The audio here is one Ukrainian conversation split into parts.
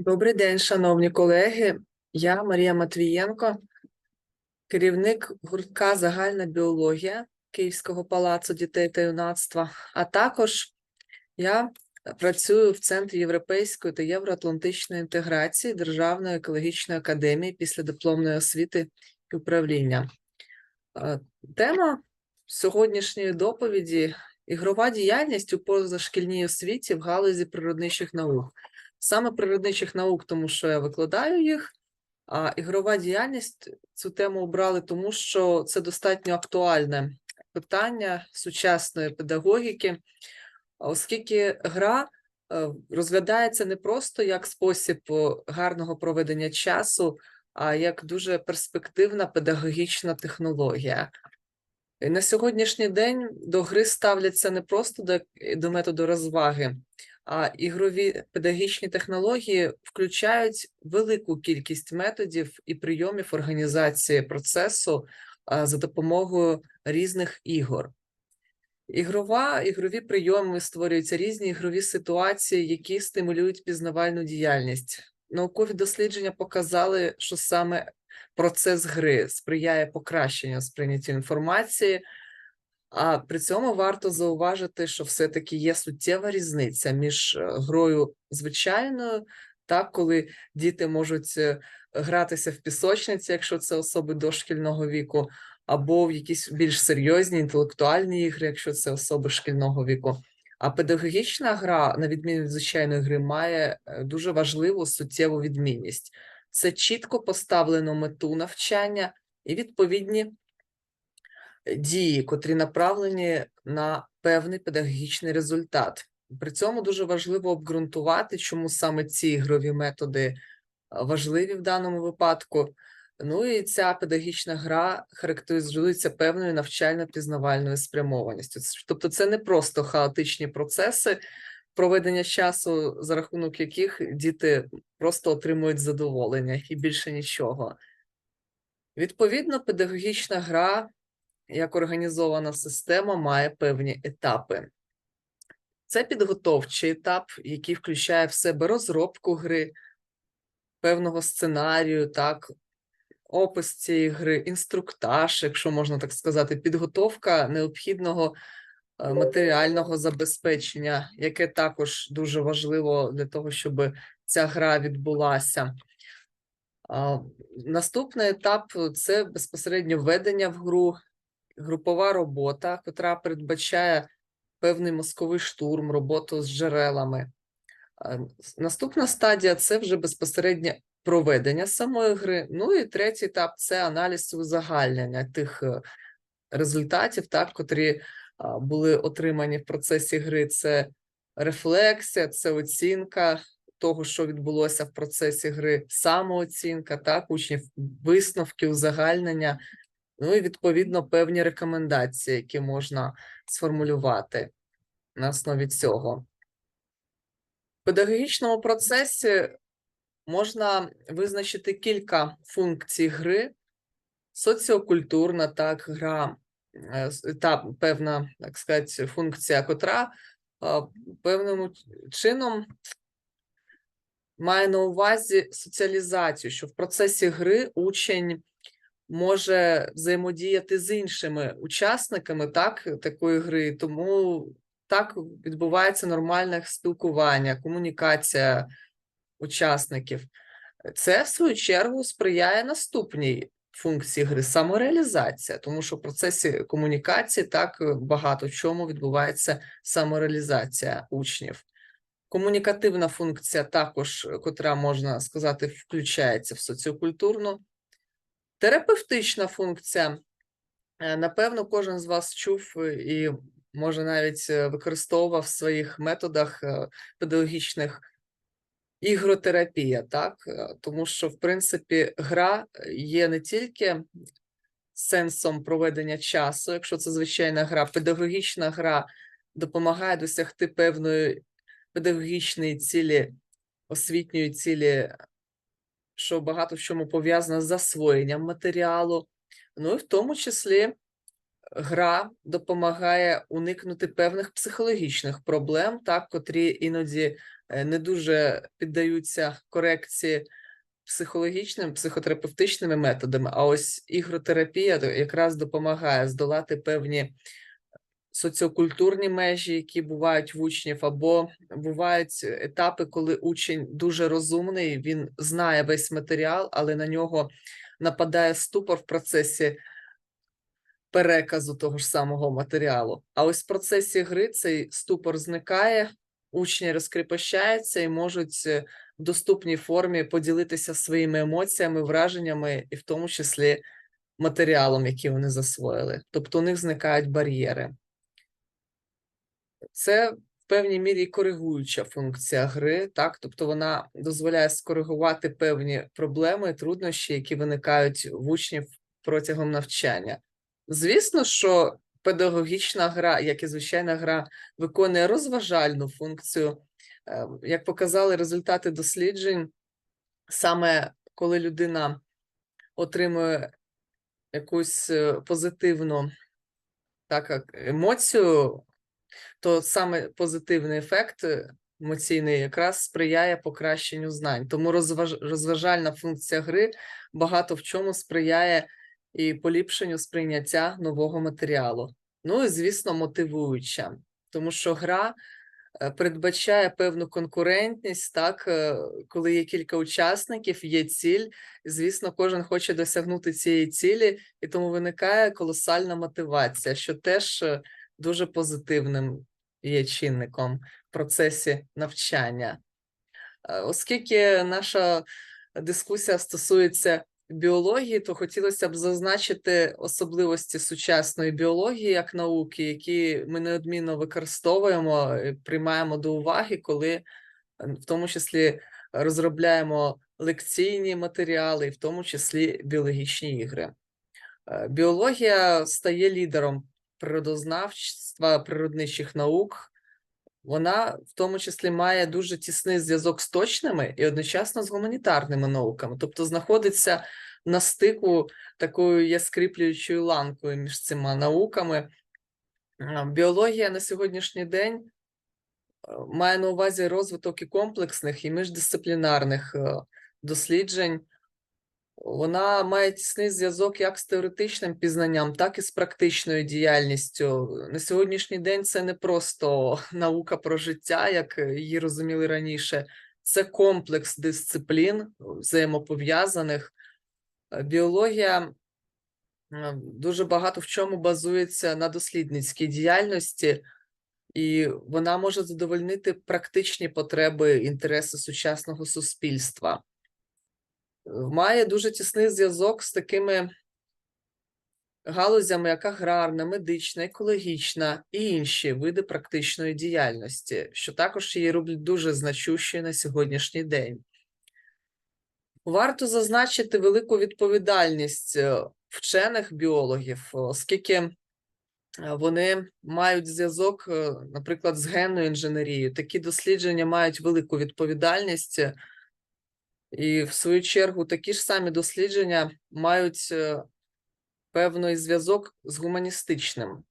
Добрий день, шановні колеги. Я Марія Матвієнко, керівник гуртка Загальна біологія Київського палацу дітей та юнацтва, а також я працюю в Центрі європейської та євроатлантичної інтеграції Державної екологічної академії післядипломної освіти і управління. Е, Тема сьогоднішньої доповіді ігрова діяльність у позашкільній освіті в галузі природничих наук. Саме природничих наук, тому що я викладаю їх, а ігрова діяльність цю тему обрали, тому що це достатньо актуальне питання сучасної педагогіки, оскільки гра е, розглядається не просто як спосіб гарного проведення часу, а як дуже перспективна педагогічна технологія. І на сьогоднішній день до гри ставляться не просто до, до методу розваги, ігрові педагогічні технології включають велику кількість методів і прийомів організації процесу за допомогою різних ігор. Ігрова, ігрові прийоми створюються різні ігрові ситуації, які стимулюють пізнавальну діяльність. Наукові дослідження показали, що саме процес гри сприяє покращенню сприйняття інформації, а при цьому варто зауважити, що все-таки є суттєва різниця між е, грою звичайною, так, коли діти можуть е, гратися в пісочниці, якщо це особи дошкільного віку, або в якісь більш серйозні інтелектуальні ігри, якщо це особи шкільного віку. А педагогічна гра, на відміну від звичайної гри, має е, дуже важливу суттєву відмінність. Це чітко поставлену мету навчання і відповідні дії, котрі направлені на певний педагогічний результат. При цьому дуже важливо обґрунтувати, чому саме ці ігрові методи е, важливі в даному випадку. Ну і ця педагогічна гра характеризується певною навчально-пізнавальною спрямованістю. Тобто, це не просто хаотичні процеси проведення часу, за рахунок яких діти просто отримують задоволення і більше нічого. Відповідно, педагогічна гра як організована система має певні етапи. Це підготовчий етап, який включає в себе розробку гри, певного сценарію, так, опис цієї гри, інструктаж, якщо можна так сказати, підготовка необхідного е, матеріального забезпечення, яке також дуже важливо для того, щоб ця гра відбулася. Наступний етап це безпосередньо введення в гру, групова робота, котра передбачає певний мозковий штурм, роботу з джерелами. Наступна стадія це вже безпосереднє проведення самої гри. Ну і третій етап це аналіз узагальнення тих е, результатів, так, котрі були отримані в процесі гри. Це рефлексія, це оцінка того, що відбулося в процесі гри, самооцінка, так, учнів, висновки, узагальнення. Ну і відповідно певні рекомендації, які можна сформулювати на основі цього. В педагогічному процесі можна визначити кілька функцій гри, соціокультурна так, гра, е, та певна, так сказати, функція, котра певним чином має на увазі соціалізацію, що в процесі гри учень може взаємодіяти з іншими учасниками так, такої гри, тому так відбувається нормальне спілкування, комунікація учасників. Це, в свою чергу, сприяє наступній функції гри самореалізація, тому що в процесі комунікації так багато в чому відбувається самореалізація учнів. Комунікативна функція також, котра можна сказати, включається в соціокультурну. Терапевтична функція. Е, Напевно, кожен з вас чув е, і може навіть е, використовував в своїх методах педагогічних ігротерапія, так? Тому що, в принципі, гра є не тільки сенсом проведення часу, якщо це звичайна гра, педагогічна гра допомагає досягти певної педагогічної цілі, освітньої цілі, що багато в чому пов'язано з засвоєнням матеріалу, ну і в тому числі гра допомагає уникнути певних психологічних проблем, так, котрі іноді е, не дуже піддаються корекції психологічними, психотерапевтичними методами. А ось ігротерапія якраз допомагає здолати певні соціокультурні межі, які бувають в учнів, або бувають етапи, коли учень дуже розумний, він знає весь матеріал, але на нього нападає ступор в процесі переказу того ж самого матеріалу. А ось в процесі гри цей ступор зникає, учні розкріпощаються і можуть е, в доступній формі поділитися своїми емоціями, враженнями, і в тому числі матеріалом, який вони засвоїли. Тобто у них зникають бар'єри. Це в певній мірі коригуюча функція гри, так? Тобто вона дозволяє скоригувати певні проблеми, труднощі, які виникають в учнів протягом навчання. Звісно, що педагогічна гра, як і звичайна гра, виконує розважальну функцію. Е, Як показали результати досліджень, саме коли людина отримує якусь е, позитивну так, емоцію, то саме позитивний ефект е, емоційний якраз сприяє покращенню знань. Тому розваж... розважальна функція гри багато в чому сприяє і поліпшенню сприйняття нового матеріалу. Ну і, звісно, мотивуюча, тому що гра е, передбачає певну конкурентність, так, е, коли є кілька учасників, є ціль. Звісно, кожен хоче досягнути цієї цілі, і тому виникає колосальна мотивація, що теж дуже позитивним є чинником в процесі навчання. Е, Оскільки наша дискусія стосується біології, то хотілося б зазначити особливості сучасної біології як науки, які ми неодмінно використовуємо, і приймаємо до уваги, коли е, в тому числі розробляємо лекційні матеріали, і в тому числі біологічні ігри. Е, Біологія стає лідером природознавства, природничих наук. Вона в тому числі має дуже тісний зв'язок з точними і одночасно з гуманітарними науками, тобто знаходиться на стику такою яскріплюючою ланкою між цими науками. Е, Біологія на сьогоднішній день е, має на увазі розвиток і комплексних, і міждисциплінарних е, досліджень. Вона має тісний зв'язок як з теоретичним пізнанням, так і з практичною діяльністю. На сьогоднішній день це не просто наука про життя, як її розуміли раніше. Це комплекс дисциплін взаємопов'язаних. Біологія дуже багато в чому базується на дослідницькій діяльності, і вона може задовольнити практичні потреби, інтереси сучасного суспільства має дуже тісний зв'язок з такими галузями, як аграрна, медична, екологічна і інші види практичної діяльності, що також її роблять дуже значущою на сьогоднішній день. Варто зазначити велику відповідальність е, вчених біологів, оскільки е, вони мають зв'язок, е, наприклад, з генною інженерією. Такі дослідження мають велику відповідальність. І в свою чергу такі ж самі дослідження мають е, певний зв'язок з гуманістичним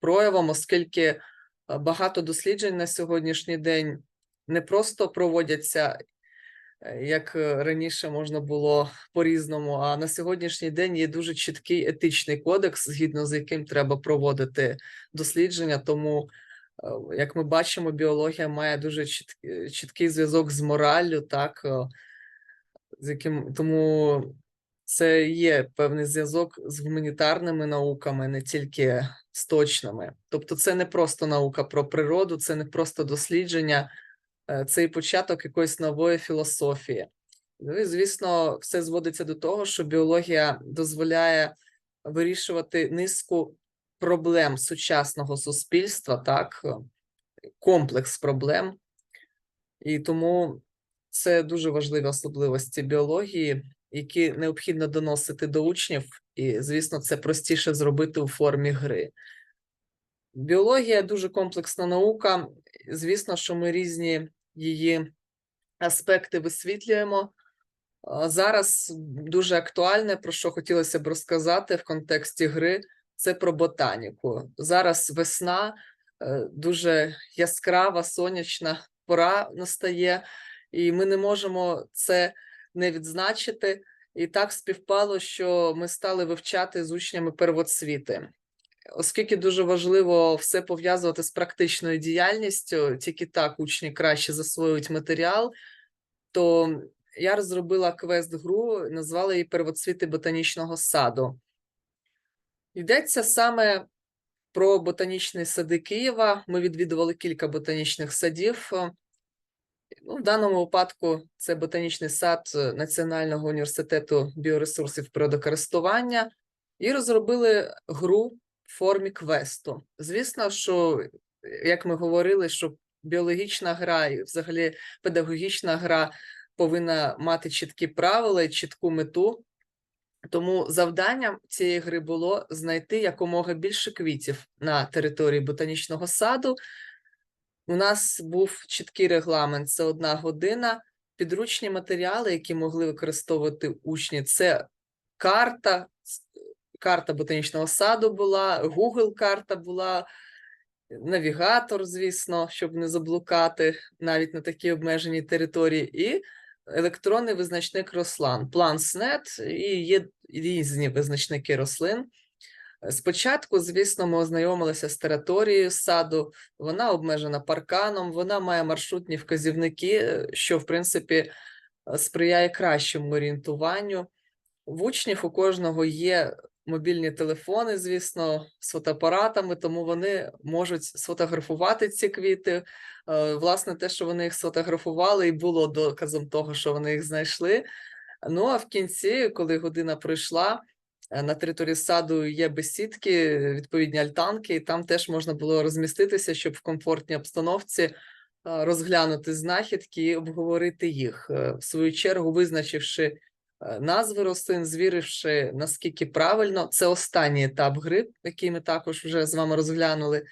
проявом, оскільки багато досліджень на сьогоднішній день не просто проводяться, як е, раніше можна було по-різному, а на сьогоднішній день є дуже чіткий етичний кодекс, згідно з яким треба проводити дослідження. Тому, як ми бачимо, біологія має дуже чіт- чіткий зв'язок з мораллю, так, е, з яким тому це є певний зв'язок з гуманітарними науками, не тільки з точними. Тобто, це не просто наука про природу, це не просто дослідження, е, це і початок якоїсь нової філософії. Ну і звісно, все зводиться до того, що біологія дозволяє вирішувати низку проблем сучасного суспільства, так, е, комплекс проблем. І тому це дуже важливі особливості біології, які необхідно доносити до учнів, і, звісно, це простіше зробити у формі гри. Біологія дуже комплексна наука. Звісно, що ми різні її аспекти висвітлюємо. Зараз дуже актуальне, про що хотілося б розказати в контексті гри, це про ботаніку. Зараз весна, е, дуже яскрава, сонячна пора настає, і ми не можемо це не відзначити. І так співпало, що ми стали вивчати з учнями первоцвіти. Оскільки дуже важливо все пов'язувати з практичною діяльністю, тільки так учні краще засвоюють матеріал, то я розробила квест-гру, назвала її Первоцвіти ботанічного саду. Йдеться саме про ботанічні сади Києва. Ми відвідували кілька ботанічних садів. Ну, в даному випадку це ботанічний сад Національного університету біоресурсів природокористування і розробили гру в формі квесту. Звісно, що, як ми говорили, що біологічна гра і взагалі педагогічна гра повинна мати чіткі правила і чітку мету. Тому завданням цієї гри було знайти якомога більше квітів на території ботанічного саду. У нас був чіткий регламент: це одна година. Підручні матеріали, які могли використовувати учні, це карта, карта ботанічного саду була, Google карта була, навігатор, звісно, щоб не заблукати навіть на такій обмеженій території, і електронний визначник рослин, PlantSnet, і є різні визначники рослин. Спочатку, звісно, ми ознайомилися з територією саду, вона обмежена парканом, вона має маршрутні вказівники, що, в принципі, е, сприяє кращому орієнтуванню. В учнів у кожного є мобільні телефони, звісно, з фотоапаратами, тому вони можуть сфотографувати ці квіти. Е, Власне, те, що вони їх сфотографували, і було доказом того, що вони їх знайшли. Ну а в кінці, коли година пройшла, е, на території саду є бесідки, відповідні альтанки, і там теж можна було розміститися, щоб в комфортній обстановці е, розглянути знахідки і обговорити їх. В свою чергу, визначивши назви рослин, звіривши наскільки правильно, це останній етап гри, який ми також вже з вами розглянули,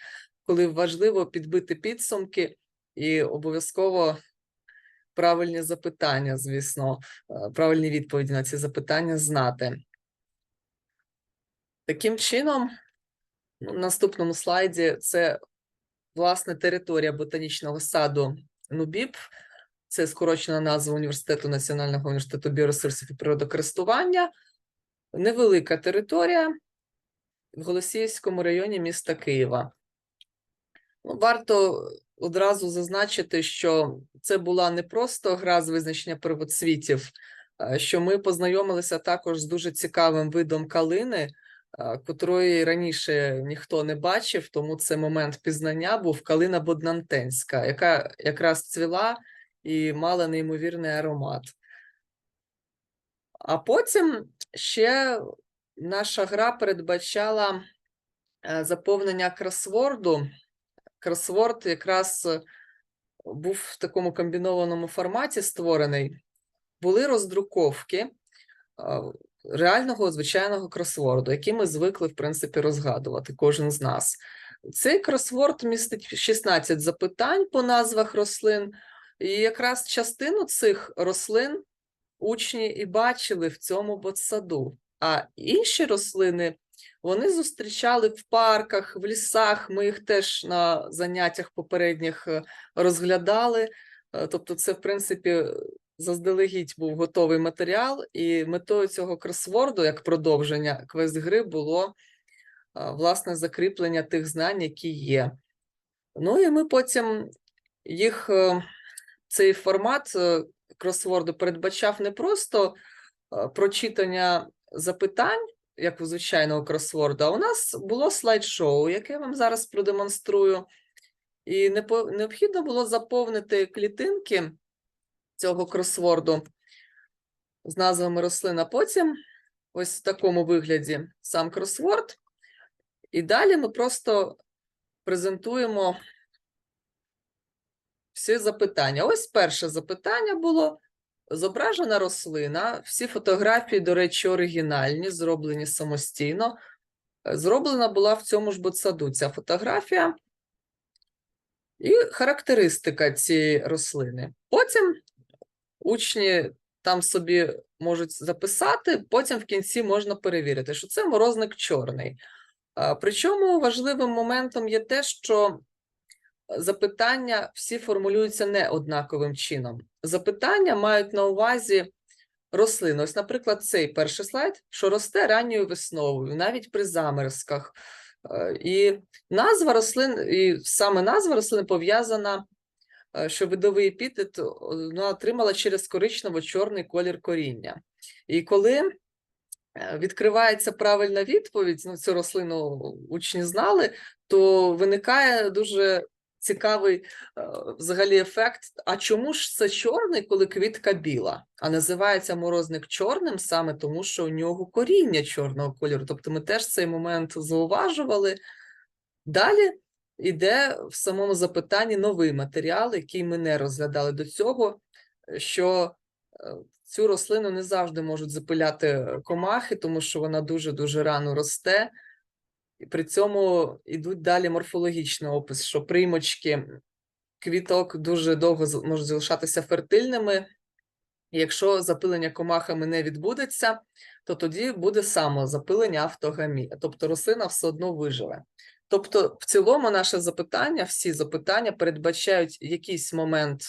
коли важливо підбити підсумки і обов'язково правильні запитання, звісно, е, правильні відповіді на ці запитання знати. Таким чином, ну, на наступному слайді це власне територія ботанічного саду Нубіб. Це скорочена назва університету Національного університету біоресурсів і природокористування. Невелика територія в Голосіївському районі міста Києва. Ну, Варто одразу зазначити, що це була не просто гра з визначення первоцвітів, що ми познайомилися також з дуже цікавим видом калини, котрої раніше ніхто не бачив, тому це момент пізнання був калина боднантенська, яка якраз цвіла і мала неймовірний аромат. А потім ще наша гра передбачала е, заповнення кросворду. Кросворд якраз е, був в такому комбінованому форматі створений. Були роздруковки е, реального звичайного кросворду, який ми звикли, в принципі, розгадувати, кожен з нас. Цей кросворд містить 16 запитань по назвах рослин, і якраз частину цих рослин учні і бачили в цьому ботсаду. А інші рослини вони зустрічали в парках, в лісах. Ми їх теж на заняттях попередніх е, розглядали. Е, Тобто, це, в принципі, заздалегідь був готовий матеріал, і метою цього кросворду, як продовження квест-гри, було е, власне закріплення тих знань, які є. Ну і ми потім їх цей формат е, кросворду передбачав не просто е, прочитання запитань, як у звичайного кросворду, а у нас було слайд-шоу, яке я вам зараз продемонструю. І необхідно було заповнити клітинки цього кросворду з назвами рослин, а потім ось в такому вигляді сам кросворд. І далі ми просто презентуємо всі запитання. Ось перше запитання було: зображена рослина. Всі фотографії, до речі, оригінальні, зроблені самостійно. Зроблена була в цьому ж ботсаду ця фотографія. І характеристика цієї рослини. Потім учні там собі можуть записати, потім в кінці можна перевірити, що це морозник чорний. Причому важливим моментом є те, що запитання всі формулюються не однаковим чином. Запитання мають на увазі рослину. Ось, наприклад, цей перший слайд, що росте ранньою весною, навіть при заморозках. Е, І назва рослин, і саме назва рослини пов'язана, е, що видовий епітет вона отримала через коричнево-чорний колір коріння. І коли е, відкривається правильна відповідь, ну цю рослину учні знали, то виникає дуже цікавий е, взагалі ефект. А чому ж це чорний, коли квітка біла? А називається морозник чорним саме тому, що у нього коріння чорного кольору. Тобто ми теж цей момент зауважували. Далі йде в самому запитанні новий матеріал, який ми не розглядали до цього, що е, цю рослину не завжди можуть запиляти комахи, тому що вона дуже-дуже рано росте. При цьому йдуть далі морфологічний опис, що приймочки квіток дуже довго можуть залишатися фертильними. Якщо запилення комахами не відбудеться, то тоді буде самозапилення автогамія, тобто рослина все одно виживе. Тобто, в цілому, наше запитання, всі запитання передбачають якийсь момент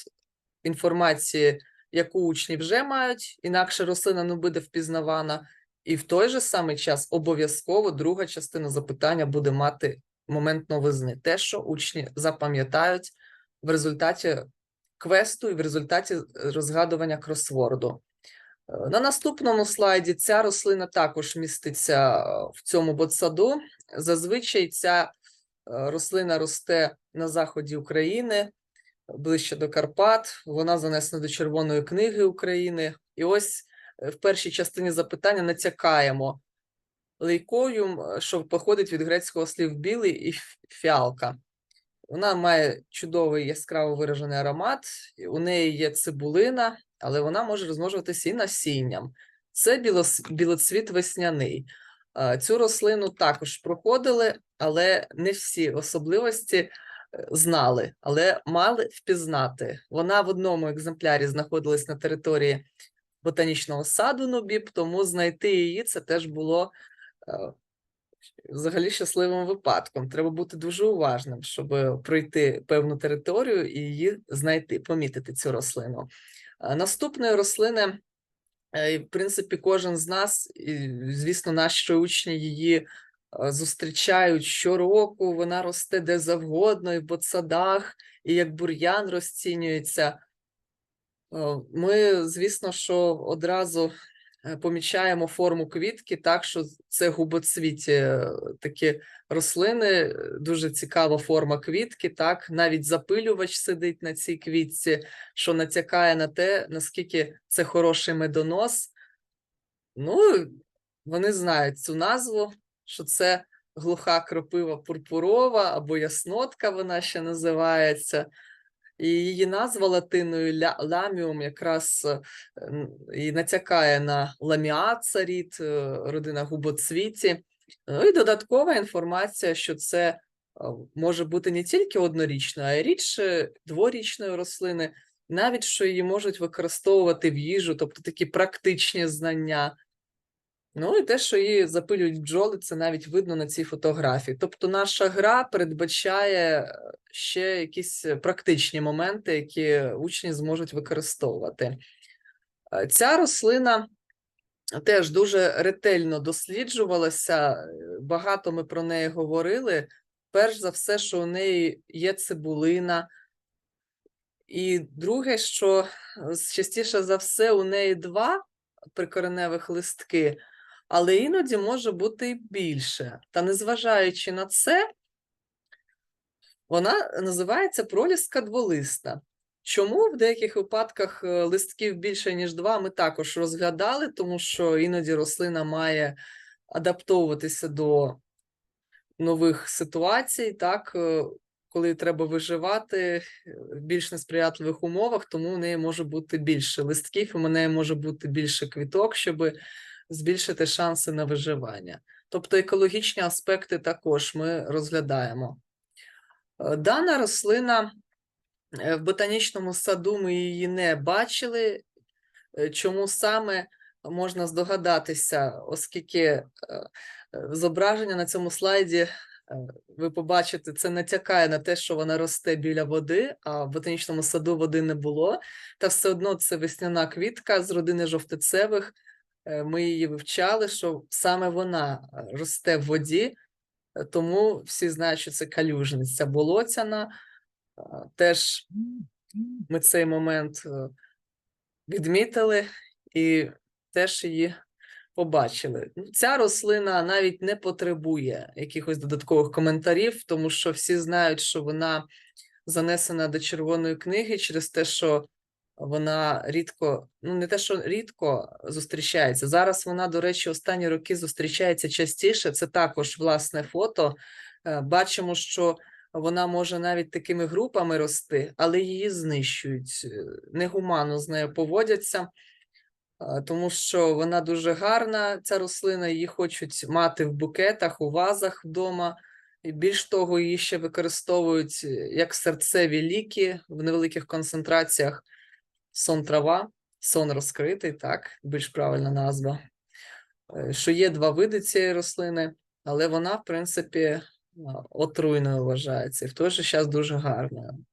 інформації, яку учні вже мають, інакше рослина не буде впізнавана, і в той же самий час обов'язково друга частина запитання буде мати момент новизни, те, що учні запам'ятають в результаті квесту і в результаті розгадування кросворду. Е, На наступному слайді ця рослина також міститься е, в цьому ботсаду. Зазвичай ця е, рослина росте на заході України, ближче до Карпат. Вона занесена до Червоної книги України. І ось е, в першій частині запитання натякаємо лейкоюм, е, що походить від грецького слів білий і фіалка. Вона має чудовий яскраво виражений аромат, у неї є цибулина, але вона може розмножуватися і насінням. Це білос- білоцвіт весняний. Цю рослину також проходили, але не всі особливості е, знали, але мали впізнати. Вона в одному екземплярі знаходилась на території ботанічного саду Нубіб, тому знайти її це теж було е, взагалі щасливим випадком. Треба бути дуже уважним, щоб пройти певну територію і її знайти, помітити цю рослину. Наступної рослини, е, в принципі, кожен з нас, і, звісно, наші учні її е, зустрічають щороку. Вона росте де завгодно, і в ботсадах, і як бур'ян розцінюється. Ми, звісно, що одразу е, помічаємо форму квітки, так що це губоцвіті е, такі рослини, е, дуже цікава форма квітки. Так, навіть запилювач сидить на цій квітці, що натякає на те, наскільки це хороший медонос. Ну, вони знають цю назву, що це глуха кропива пурпурова або яснотка, вона ще називається. І її назва латиною ламіум якраз е, і натякає на ламіаца рід, е, родина губоцвіті. Ну і додаткова інформація, що це е, може бути не тільки однорічною, а й рідше дворічної рослини, навіть що її можуть використовувати в їжу, тобто такі практичні знання. Ну і те, що її запилюють бджоли, це навіть видно на цій фотографії. Тобто наша гра передбачає е, ще якісь е, практичні моменти, які учні зможуть використовувати. Е, Ця рослина теж дуже ретельно досліджувалася, багато ми про неї говорили. Перш за все, що у неї є цибулина. І друге, що частіше за все, у неї два прикореневих листки, але іноді може бути і більше. Та незважаючи на це, вона називається проліска дволиста. Чому в деяких випадках е, листків більше, ніж два, ми також розглядали, тому що іноді рослина має адаптовуватися до нових ситуацій, так, е, коли треба виживати е, в більш несприятливих умовах, тому в неї може бути більше листків, в неї може бути більше квіток, щоб збільшити шанси на виживання. Тобто екологічні аспекти також ми розглядаємо. Е, Дана рослина е, в ботанічному саду ми її не бачили. Е, Чому саме? можна здогадатися, оскільки зображення на цьому слайді ви побачите, це натякає на те, що вона росте біля води, а в ботанічному саду води не було. Та все одно це весняна квітка з родини жовтицевих. Е, Ми її вивчали, що саме вона е, росте в воді, е, тому всі знають, що це калюжниця болотяна. Теж ми цей момент відмітили і теж її побачили. Ця рослина навіть не потребує якихось додаткових коментарів, тому що всі знають, що вона занесена до червоної книги через те, що вона рідко, ну не те, що рідко зустрічається. Зараз вона, до речі, останні роки зустрічається частіше. Це також власне фото. Е, Бачимо, що вона може навіть такими групами рости, але її знищують, е, негуманно з нею поводяться, тому що вона дуже гарна, ця рослина, її хочуть мати в букетах, у вазах вдома. І більш того, її ще використовують е, як серцеві ліки в невеликих концентраціях. Сон трава, сон розкритий, так, більш правильна назва. Е, Що є два види цієї рослини, але вона, в принципі, отруйною вважається і в той же час дуже гарною.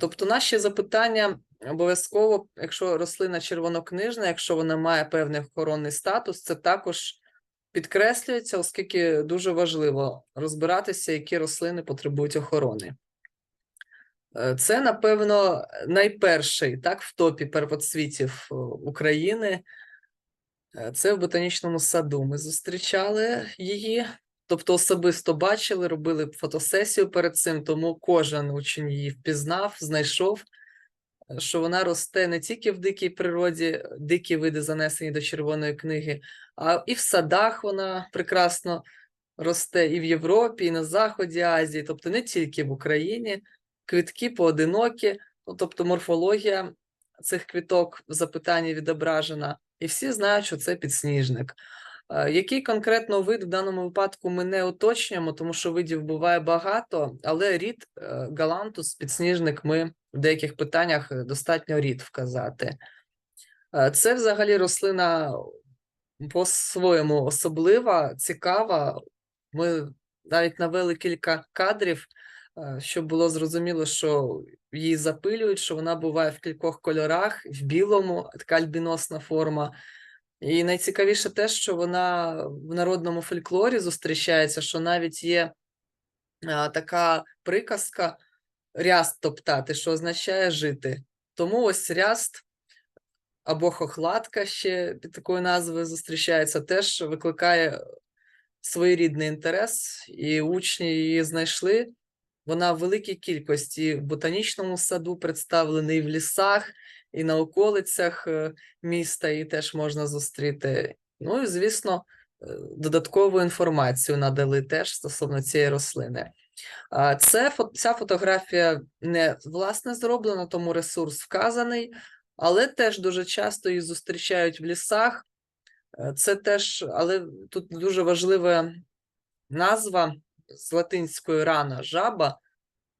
Тобто, наші запитання обов'язково, якщо рослина червонокнижна, якщо вона має певний охоронний статус, це також підкреслюється, оскільки дуже важливо розбиратися, які рослини потребують охорони. Е, Це, напевно, найперший так, в топі первоцвітів е, України. Е, Це в ботанічному саду. Ми зустрічали її, тобто особисто бачили, робили фотосесію перед цим, тому кожен учень її впізнав, знайшов, що вона росте не тільки в дикій природі, дикі види занесені до червоної книги, а і в садах вона прекрасно росте і в Європі, і на заході Азії, тобто не тільки в Україні. Квітки поодинокі, ну, тобто морфологія цих квіток в запитанні відображена, і всі знають, що це підсніжник. Е, Який конкретно вид в даному випадку ми не уточнюємо, тому що видів буває багато, але рід е, галантус, підсніжник, ми в деяких питаннях е, достатньо рід вказати. Це взагалі рослина по-своєму особлива, цікава. Ми навіть навели кілька кадрів, щоб було зрозуміло, що її запилюють, що вона буває в кількох кольорах, в білому, така альбіносна форма. І найцікавіше те, що вона в народному фольклорі зустрічається, що навіть є така приказка ряст топтати, що означає жити. Тому ось ряст або хохлатка ще під такою назвою зустрічається, теж викликає своєрідний інтерес, і учні її знайшли. Вона в великій кількості в ботанічному саду представлена і в лісах, і на околицях е, міста її теж можна зустріти. Ну і, звісно, е, додаткову інформацію надали теж стосовно цієї рослини. Це ця фотографія не власне зроблена, тому ресурс вказаний, але теж дуже часто її зустрічають в лісах. Е, Це теж, але тут дуже важлива назва з латинської рана жаба,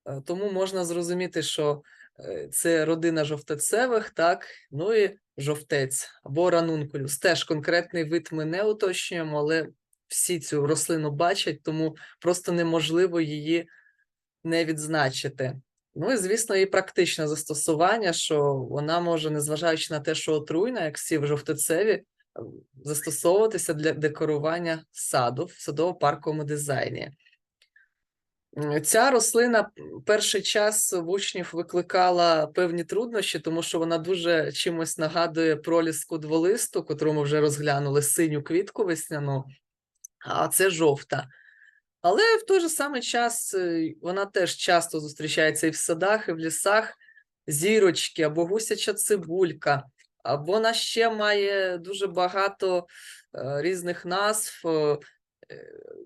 е, тому можна зрозуміти, що е, це родина жовтецевих, так, ну і жовтець або ранункулюс. Теж конкретний вид ми не уточнюємо, але всі цю рослину бачать, тому просто неможливо її не відзначити. Ну і звісно, і практичне застосування, що вона може, незважаючи на те, що отруйна, як всі в жовтецеві, застосовуватися для декорування саду в садово-парковому дизайні. Ця рослина перший час в учнів викликала певні труднощі, тому що вона дуже чимось нагадує проліску дволисту, котру ми вже розглянули синю квітку весняну, а це жовта. Але в той же самий час е, вона теж часто зустрічається і в садах, і в лісах. Зірочки або гусяча цибулька, або вона ще має дуже багато е, різних назв.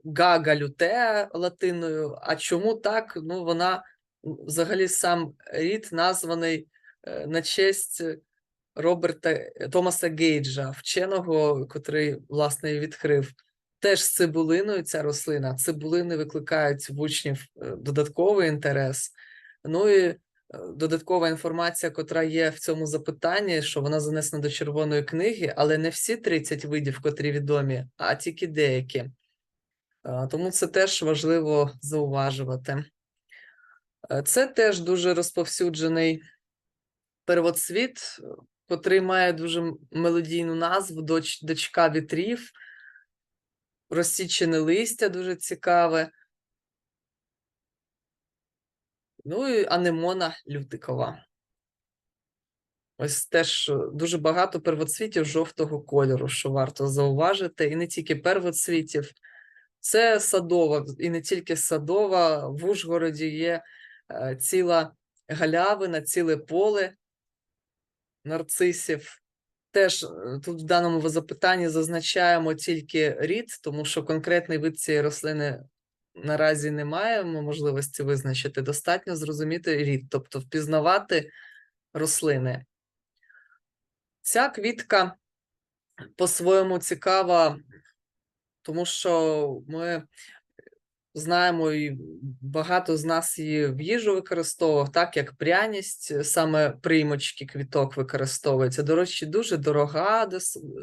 Гага лютеа латиною. А чому так? Ну, вона взагалі сам рід названий е, на честь Роберта е, Томаса Гейджа, вченого, котрий власне відкрив. Теж з цибулиною ця рослина. Цибулини викликають в учнів е, додатковий інтерес. Ну і додаткова інформація, котра є в цьому запитанні, що вона занесена до червоної книги, але не всі 30 видів, котрі відомі, а тільки деякі. Тому це теж важливо зауважувати. Е, Це теж дуже розповсюджений первоцвіт, котрий має дуже мелодійну назву Дочка вітрів. Розсічене листя дуже цікаве. Ну і анемона лютикова. Ось теж е, дуже багато первоцвітів жовтого кольору, що варто зауважити, і не тільки первоцвітів. Це садова, і не тільки садова. В Ужгороді є е, ціла галявина, ціле поле нарцисів. Теж е, тут в даному запитанні зазначаємо тільки рід, тому що конкретний вид цієї рослини наразі не маємо можливості визначити. Достатньо зрозуміти рід, тобто впізнавати рослини. Ця квітка по-своєму цікава, тому що ми знаємо, і багато з нас її в їжу використовував, так як пряність, саме приймочки квіток використовується. До речі, дуже дорога,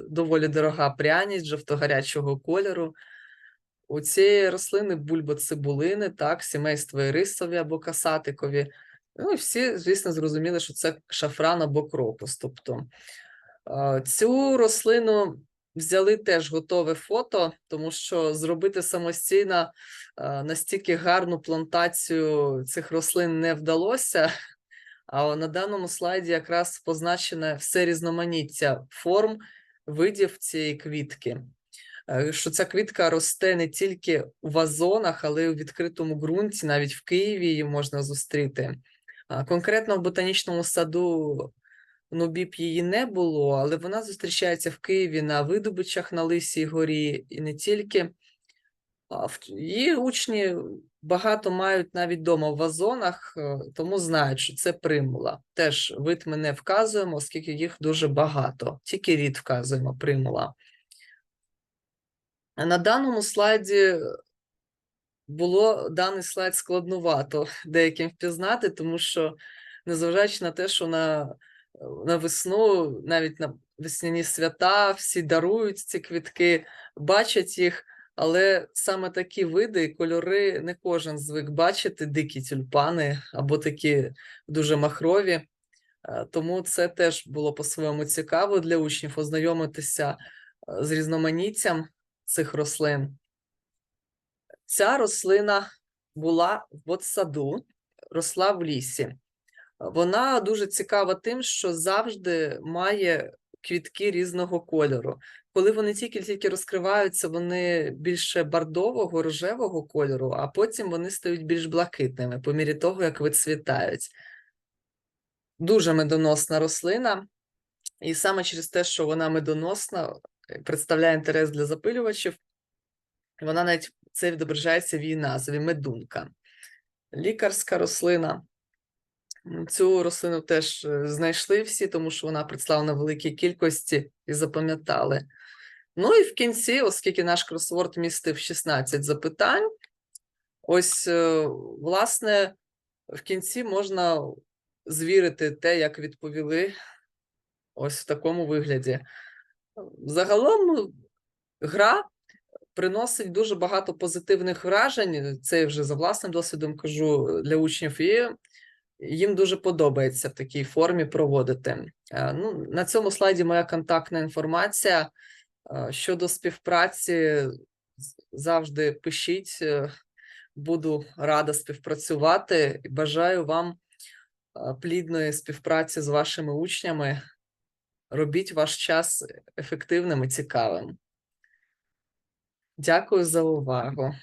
доволі дорога пряність жовто-гарячого кольору. У цієї рослини бульбоцибулини, так, сімейство ірисові або касатикові. Ну і всі, звісно, зрозуміли, що це шафран або крокус. Тобто е, цю рослину взяли теж готове фото, тому що зробити самостійно е, настільки гарну плантацію цих рослин не вдалося. А на даному слайді якраз позначене все різноманіття форм видів цієї квітки. Е, Що ця квітка росте не тільки у вазонах, але й у відкритому ґрунті, навіть в Києві її можна зустріти. Конкретно в ботанічному саду Нубіп її не було, але вона зустрічається в Києві на видобичах на Лисій горі і не тільки. Її учні багато мають навіть вдома в вазонах, е, тому знають, що це примула. Теж вид ми не вказуємо, оскільки їх дуже багато. Тільки рід вказуємо примула. На даному слайді було даний слайд складнувато деяким впізнати, тому що, незважаючи на те, що на, на весну, навіть на весняні свята, всі дарують ці квітки, бачать їх, але саме такі види і кольори не кожен звик бачити, дикі тюльпани або такі дуже махрові. Е, Тому це теж було по-своєму цікаво для учнів ознайомитися е, з різноманіттям цих рослин. Ця рослина була в ботсаду, росла в лісі. Вона дуже цікава тим, що завжди має квітки різного кольору. Коли вони тільки-тільки розкриваються, вони більше бордового, рожевого кольору, а потім вони стають більш блакитними по мірі того, як вицвітають. Дуже медоносна рослина, і саме через те, що вона медоносна, представляє інтерес для запилювачів, вона навіть це відображається в її назві медунка. Лікарська рослина. Цю рослину теж е, знайшли всі, тому що вона представлена в великій кількості і запам'ятали. Ну і в кінці, оскільки наш кросворд містив 16 запитань, ось, е, власне, в кінці можна звірити те, як відповіли ось в такому вигляді. Загалом гра приносить дуже багато позитивних вражень. Це я вже за власним досвідом кажу для учнів, і їм дуже подобається в такій формі проводити. Е, Ну, на цьому слайді моя контактна інформація. Е, Щодо співпраці, завжди пишіть. е, Буду рада співпрацювати. і Бажаю вам плідної співпраці з вашими учнями. Робіть ваш час ефективним і цікавим. Дякую за увагу.